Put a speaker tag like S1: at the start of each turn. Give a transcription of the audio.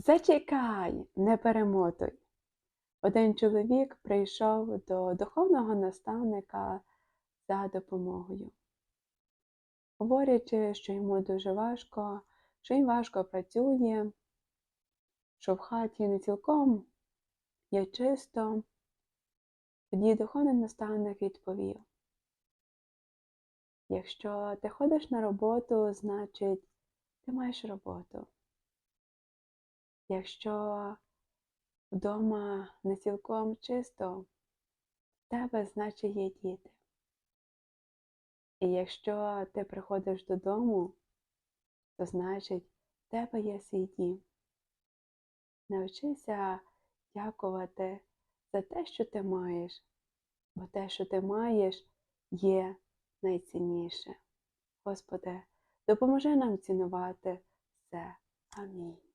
S1: Зачекай, не перемотуй. Один чоловік прийшов до духовного наставника за допомогою, говорячи, що йому дуже важко, що він важко працює, що в хаті не цілком є чисто. Тоді духовний наставник відповів: якщо ти ходиш на роботу, значить ти маєш роботу. Якщо вдома не цілком чисто, в тебе, значить, є діти. І якщо ти приходиш додому, то значить, в тебе є свій дім. Навчися дякувати за те, що ти маєш, бо те, що ти маєш, є найцінніше. Господи, допоможи нам цінувати все. Амінь.